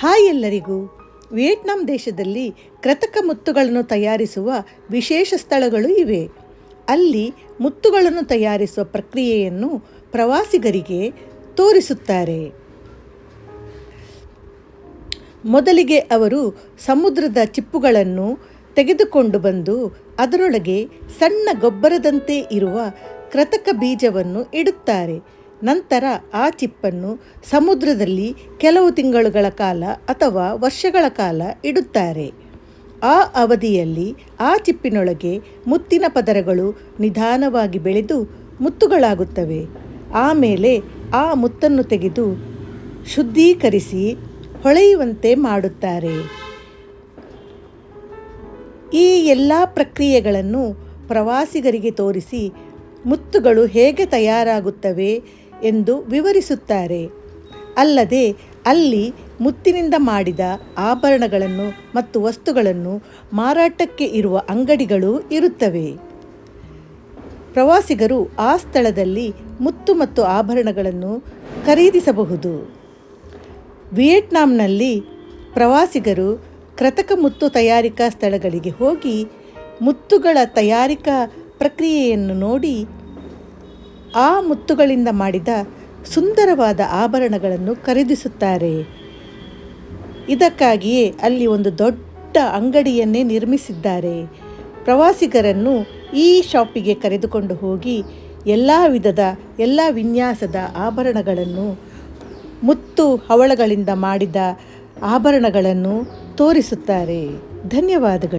Hi ಎಲ್ಲರಿಗೂ. Vietnam ದೇಶದಲ್ಲಿ ಕೃತಕ ಮುತ್ತುಗಳನ್ನು ತಯಾರಿಸುವ ವಿಶೇಷ ಸ್ಥಳಗಳು ಇವೆ. ಅಲ್ಲಿ ಮುತ್ತುಗಳನ್ನು ತಯಾರಿಸುವ ಪ್ರಕ್ರಿಯೆಯನ್ನು ಪ್ರವಾಸಿಗರಿಗೆ ತೋರಿಸುತ್ತಾರೆ. ಮೊದಲಿಗೆ ಅವರು ಸಮುದ್ರದ ಚಿಪ್ಪುಗಳನ್ನು ತೆಗೆದುಕೊಂಡು ಬಂದು ಅದರೊಳಗೆ ಸಣ್ಣ ಗೊಬ್ಬರದಂತೆ ಇರುವ ಕೃತಕ ಬೀಜವನ್ನು ಇಡುತ್ತಾರೆ. ನಂತರ ಆ ಚಿಪ್ಪನ್ನು ಸಮುದ್ರದಲ್ಲಿ ಕೆಲವು ತಿಂಗಳುಗಳ ಕಾಲ ಅಥವಾ ವರ್ಷಗಳ ಕಾಲ ಇಡುತ್ತಾರೆ. ಆ ಅವಧಿಯಲ್ಲಿ ಆ ಚಿಪ್ಪಿನೊಳಗೆ ಮುತ್ತಿನ ಪದರಗಳು ನಿಧಾನವಾಗಿ ಬೆಳೆದು ಮುತ್ತುಗಳಾಗುತ್ತವೆ. ಆಮೇಲೆ ಆ ಮುತ್ತನ್ನು ತೆಗೆದು ಶುದ್ಧೀಕರಿಸಿ ಹೊಳೆಯುವಂತೆ ಮಾಡುತ್ತಾರೆ. ಈ ಎಲ್ಲ ಪ್ರಕ್ರಿಯೆಗಳನ್ನು ಪ್ರವಾಸಿಗರಿಗೆ ತೋರಿಸಿ ಮುತ್ತುಗಳು ಹೇಗೆ ತಯಾರಾಗುತ್ತವೆ ಎಂದು ವಿವರಿಸುತ್ತಾರೆ. ಅಲ್ಲದೆ, ಅಲ್ಲಿ ಮುತ್ತಿನಿಂದ ಮಾಡಿದ ಆಭರಣಗಳನ್ನು ಮತ್ತು ವಸ್ತುಗಳನ್ನು ಮಾರಾಟಕ್ಕೆ ಇರುವ ಅಂಗಡಿಗಳು ಇರುತ್ತವೆ. ಪ್ರವಾಸಿಗರು ಆ ಸ್ಥಳದಲ್ಲಿ ಮುತ್ತು ಮತ್ತು ಆಭರಣಗಳನ್ನು ಖರೀದಿಸಬಹುದು. ವಿಯೆಟ್ನಾಂನಲ್ಲಿ ಪ್ರವಾಸಿಗರು ಕೃತಕ ಮುತ್ತು ತಯಾರಿಕಾ ಸ್ಥಳಗಳಿಗೆ ಹೋಗಿ ಮುತ್ತುಗಳ ತಯಾರಿಕಾ ಪ್ರಕ್ರಿಯೆಯನ್ನು ನೋಡಿ ಆ ಮುತ್ತುಗಳಿಂದ ಮಾಡಿದ ಸುಂದರವಾದ ಆಭರಣಗಳನ್ನು ಖರೀದಿಸುತ್ತಾರೆ. ಇದಕ್ಕಾಗಿಯೇ ಅಲ್ಲಿ ಒಂದು ದೊಡ್ಡ ಅಂಗಡಿಯನ್ನೇ ನಿರ್ಮಿಸಿದ್ದಾರೆ. ಪ್ರವಾಸಿಗರನ್ನು ಈ ಶಾಪಿಗೆ ಕರೆದುಕೊಂಡು ಹೋಗಿ ಎಲ್ಲ ವಿಧದ, ಎಲ್ಲ ವಿನ್ಯಾಸದ ಆಭರಣಗಳನ್ನು, ಮುತ್ತು ಹವಳಗಳಿಂದ ಮಾಡಿದ ಆಭರಣಗಳನ್ನು ತೋರಿಸುತ್ತಾರೆ. ಧನ್ಯವಾದಗಳು.